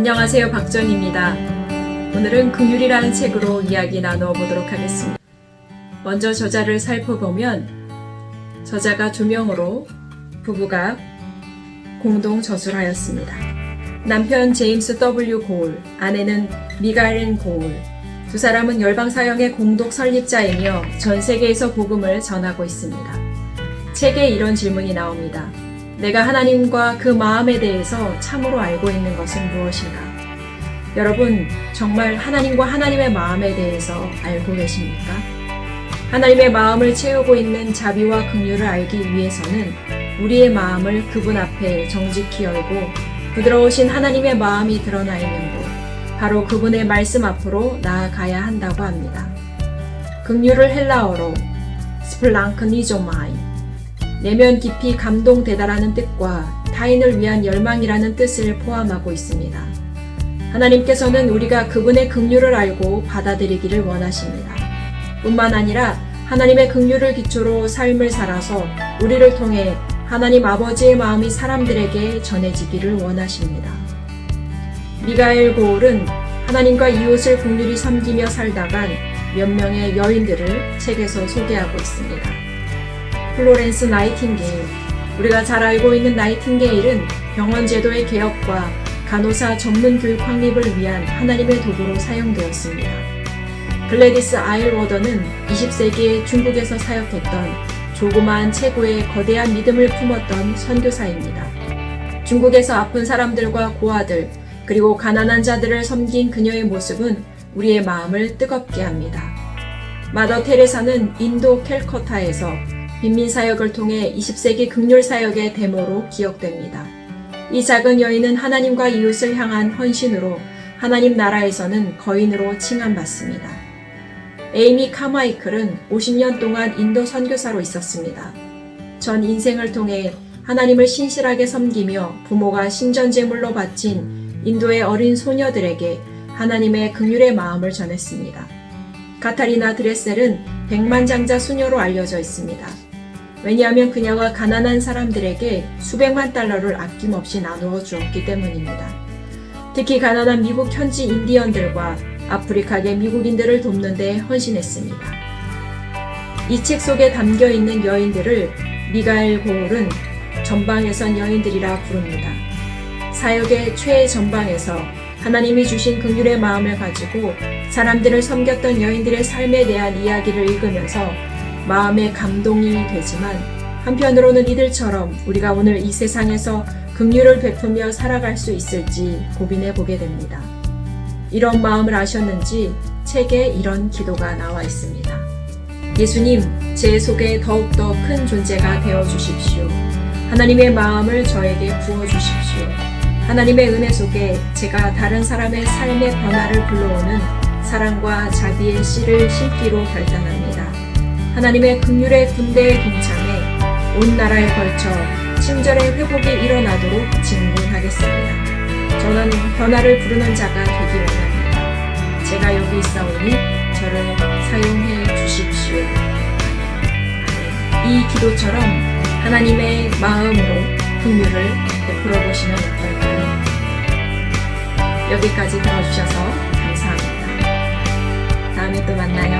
안녕하세요. 박전입니다. 오늘은 긍휼이라는 책으로 이야기 나누어 보도록 하겠습니다. 먼저 저자를 살펴보면 저자가 두 명으로 부부가 공동 저술하였습니다. 남편 제임스 W. 고울, 아내는 미가엘 고울. 두 사람은 열방사형의 공동 설립자이며 전 세계에서 복음을 전하고 있습니다. 책에 이런 질문이 나옵니다. 내가 하나님과 그 마음에 대해서 참으로 알고 있는 것은 무엇인가? 여러분, 정말 하나님과 하나님의 마음에 대해서 알고 계십니까? 하나님의 마음을 채우고 있는 자비와 긍휼을 알기 위해서는 우리의 마음을 그분 앞에 정직히 열고 부드러우신 하나님의 마음이 드러나 있는 곳, 바로 그분의 말씀 앞으로 나아가야 한다고 합니다. 긍휼을 헬라어로 스플랑크니조마이 내면 깊이 감동되다라는 뜻과 타인을 위한 열망이라는 뜻을 포함하고 있습니다. 하나님께서는 우리가 그분의 긍휼을 알고 받아들이기를 원하십니다. 뿐만 아니라 하나님의 긍휼을 기초로 삶을 살아서 우리를 통해 하나님 아버지의 마음이 사람들에게 전해지기를 원하십니다. 미가엘 고울은 하나님과 이웃을 긍휼히 섬기며 살다간 몇 명의 여인들을 책에서 소개하고 있습니다. 플로렌스 나이팅게일. 우리가 잘 알고 있는 나이팅게일은 병원 제도의 개혁과 간호사 전문 교육 확립을 위한 하나님의 도구로 사용되었습니다. 글래디스 아일워더는 20세기에 중국에서 사역했던 조그마한 체구의 거대한 믿음을 품었던 선교사입니다. 중국에서 아픈 사람들과 고아들, 그리고 가난한 자들을 섬긴 그녀의 모습은 우리의 마음을 뜨겁게 합니다. 마더 테레사는 인도 캘커타에서 빈민 사역을 통해 20세기 극률 사역의 데모로 기억됩니다. 이 작은 여인은 하나님과 이웃을 향한 헌신으로 하나님 나라에서는 거인으로 칭함받습니다. 에이미 카마이클은 50년 동안 인도 선교사로 있었습니다. 전 인생을 통해 하나님을 신실하게 섬기며 부모가 신전제물로 바친 인도의 어린 소녀들에게 하나님의 긍휼의 마음을 전했습니다. 카타리나 드레셀은 백만장자 수녀로 알려져 있습니다. 왜냐하면 그녀가 가난한 사람들에게 수백만 달러를 아낌없이 나누어 주었기 때문입니다. 특히 가난한 미국 현지 인디언들과 아프리카계 미국인들을 돕는 데 헌신했습니다. 이 책 속에 담겨 있는 여인들을 미가엘 고울은 전방에선 여인들이라 부릅니다. 사역의 최전방에서 하나님이 주신 긍휼의 마음을 가지고 사람들을 섬겼던 여인들의 삶에 대한 이야기를 읽으면서 마음에 감동이 되지만 한편으로는 이들처럼 우리가 오늘 이 세상에서 긍휼을 베푸며 살아갈 수 있을지 고민해 보게 됩니다. 이런 마음을 아셨는지 책에 이런 기도가 나와 있습니다. 예수님, 제 속에 더욱더 큰 존재가 되어 주십시오. 하나님의 마음을 저에게 부어 주십시오. 하나님의 은혜 속에 제가 다른 사람의 삶의 변화를 불러오는 사랑과 자비의 씨를 심기로 결단합니다. 하나님의 긍휼의 군대에 동참해 온 나라에 걸쳐 친절의 회복이 일어나도록 진군하겠습니다. 저는 변화를 부르는 자가 되기 원합니다. 제가 여기 있사오니 저를 사용해 주십시오. 이 기도처럼 하나님의 마음으로 긍휼을 베풀어 보시면 어떨까요? 여기까지 들어주셔서 감사합니다. 다음에 또 만나요.